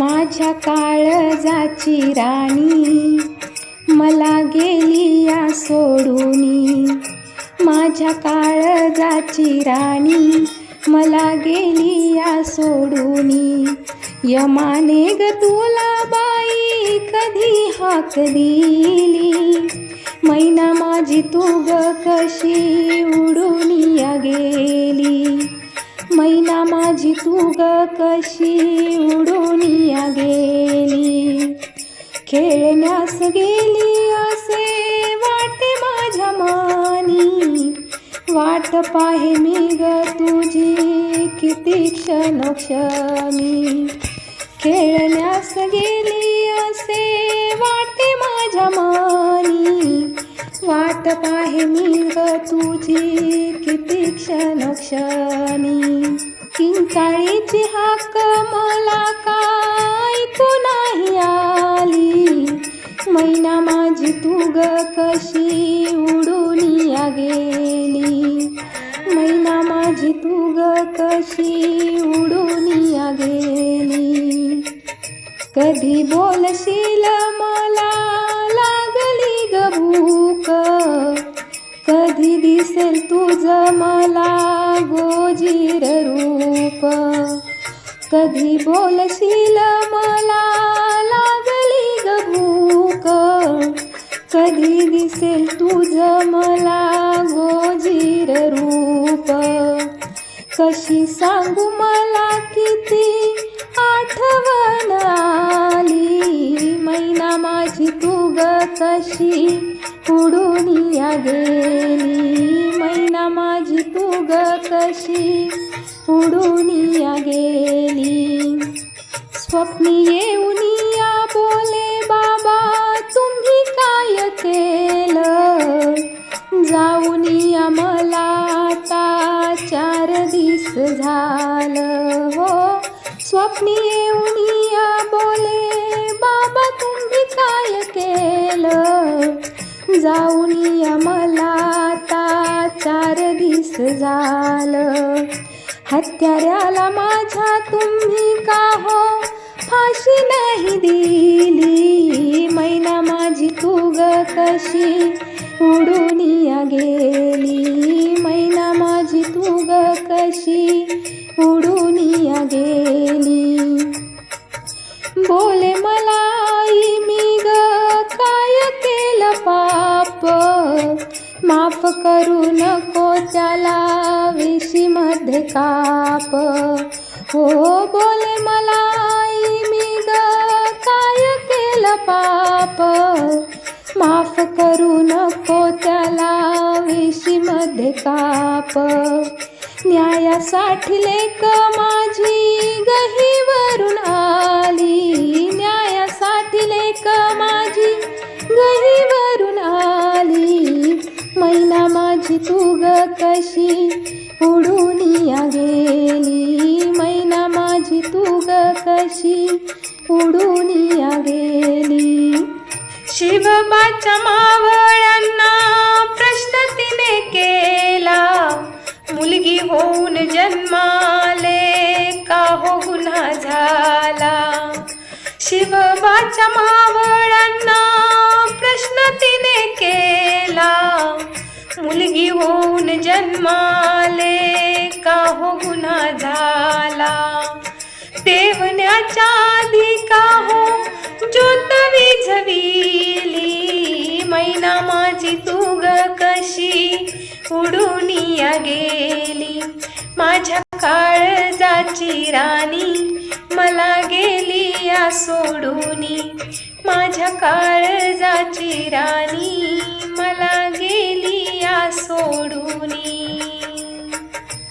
माझ्या काळजाची राणी मला गेली या सोडूनी. माझ्या काळजाची राणी मला गेली या सोडूनी. यमाने ग तुला बाई कधी हाक दिली? मैना माझी तू ग कशी उडून या गेली? मैना माझी तू ग कशी उडून या गेली? खेळण्यास गेली असे वाटे माझ्या मानी. वाट पाहे मी ग तुझी किती क्षण क्षणी. खेळण्यास गेली असे वाटे माझ्या मानी. वाट पाहे मी ग तुझी. किती क्षण क्षणी. किंकाळीची हाक मला काय नाही आली. मैना माझी तू ग कशी उडून या गेली. मैना माझी तू ग कशी उडून या गेली. कधी बोलशील मला दिसेल तुझं मला गोजीर रूप. कधी बोलशील मला लागली ग भूक. कधी दिसेल तुझं मला गोजीर रूप. कशी सांगू मला किती आठवण कशी उडून या गेली मैना माझी तू ग कशी उडून या गेली स्वप्नी येऊन या बोले बाबा तुम्ही काय केलं? जाऊन या मला आता चार दिस झालं. हो स्वप्नी येऊन जाऊन या मला आता चार दिस झालं. हत्याऱ्याला माझ्या तुम्ही का हो? फाशी नाही दिली. मैना माझी तू ग कशी उडून या गेली? मैना माझी तू ग कशी उडून या गेली? बोले मला माफ करू नको त्याला विशीमध्ये काप. हो बोले मला आई मी ग काय केलं पाप? माफ करू नको त्याला विशीमध्ये काप. न्यायासाठी लेक माझी गहीवरून आली. कशी उडून गेली? मैना माझी तू ग कशी उडून या गेली शिवबाच्या मावळ्यांना प्रश्न तिने केला. मुलगी होऊन जन्माले का हो गुन्हा झाला? शिवबाच्या मावळ्यांना मुलगी होऊन जन्माले का हो गुन्हा झाला? देवण्याच्या आधी का हो ज्योत विझविली? मैना माझी तू ग कशी उडून या गेली? माझ्या काळजाची राणी मला गेली या सोडूनी. माझ्या काळजाची राणी